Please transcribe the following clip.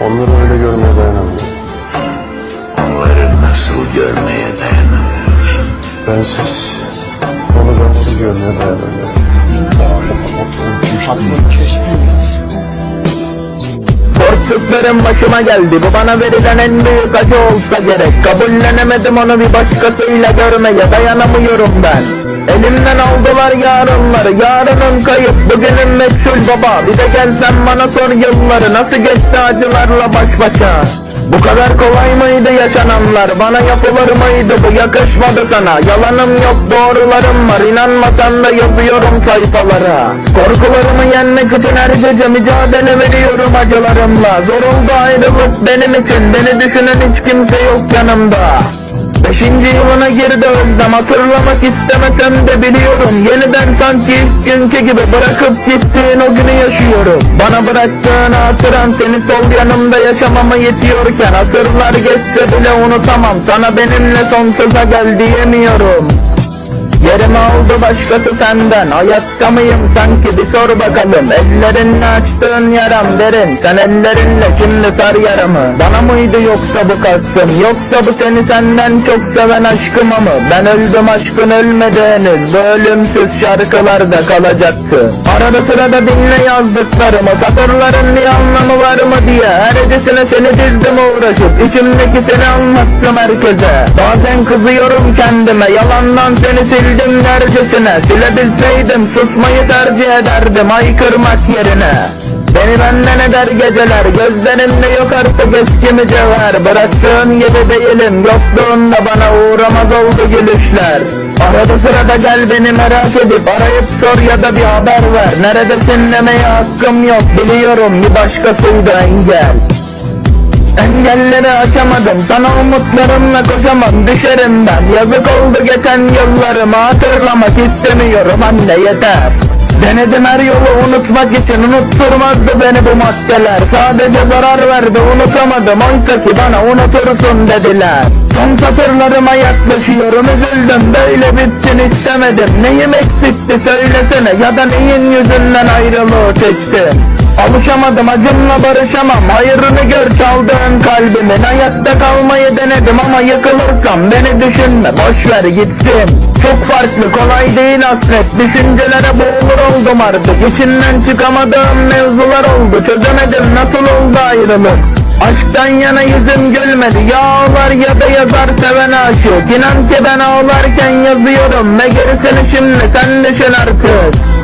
Onları öyle görmeye dayanamıyorum. Onları nasıl görmeye dayanamıyorsun? Bensiz, onu bensiz görmeye dayanamıyorum. Korktuklarım başıma geldi Bu bana verilen en büyük acı olsa gerek Kabullenemedim onu bir başkasıyla görmeye Dayanamıyorum ben Elimden aldılar yarınları Yarının kayıp. Bugünün meçhul baba. Bir de gelsen bana sor yılları. Nasıl geçti acılarla baş başa? Bu kadar kolay mıydı yaşananlar? Bana yapılır mıydı? Bu yakışmadı sana. Yalanım yok doğrularım var. İnanmasan da yazıyorum sayfalara. Korkularımı yenmek için her gece mücadele veriyorum acılarımla. Zor oldu ayrılık benim için. Beni düşünen hiç kimse yok yanımda Beşinci yılına girdi özlem Hatırlamak istemesem de biliyorum. Yeniden sanki ilk günkü gibi Bırakıp gittiğin o günü yaşıyorum. Bana bıraktığın hatıran Seni sol yanımda yaşamama yetiyorken Asırlar geçse bile unutamam. Sana benimle sonsuza gel diyemiyorum Yerimi aldı başkası senden. Hayatta mıyım sanki? Bir sor bakalım. Ellerinle açtığın yaram derin. Sen ellerinle şimdi sar yaramı. Bana mıydı yoksa bu kastım? Yoksa bu seni senden çok seven aşkıma mı? Ben öldüm aşkın ölmedi henüz. Bu ölümsüz şarkılarda kalacaktı. Arada sırada dinle yazdıklarımı. Satırların bir anlamı var mı diye. Her ecesine seni dizdim uğraşıp. İçimdeki seni anlattım herkese. Bazen kızıyorum kendime. Yalandan seni sildim dercesine Silebilseydim susmayı tercih ederdim. Haykırmak yerine. Beni benden eder geceler. Gözlerinde yok artık eski mücevher Bıraktığın gibi değilim. Yokluğunda bana uğramaz oldu gülüşler. Arada sırada gel beni merak edip Arayıp sor ya da bir haber ver. Neredesin demeye hakkım yok. Biliyorum bir başkasıydı engel Engelleri açamadım Sana umutlarımla koşamam. Düşerim ben Yazık oldu geçen yıllarımı Hatırlamak istemiyorum anne yeter. Denedim her yolu unutmak için Unutturmazdı beni bu maddeler. Sadece zarar verdi unutamadım Oysa ki bana unutursun dediler. Son satırlarıma yaklaşıyorum Üzüldüm. Böyle bitsin istemedim. Neyim eksikti söylesene Ya da neyin yüzünden ayrılığı seçtim Alışamadım acımla barışamam. Hayırını gör çaldığın kalbimin Hayatta kalmayı denedim ama yıkılırsam Beni düşünme. Boşver gitsin. Çok farklı kolay değil hasret. Düşüncelere boğulur oldum artık. İçinden çıkamadığım mevzular oldu. Çözemedim nasıl oldu ayrılık? Aşktan yana yüzüm gülmedi. Ya ağlar ya da yazar seven aşık. İnan ki ben ağlarken yazıyorum Ve gerisini şimdi sen düşün artık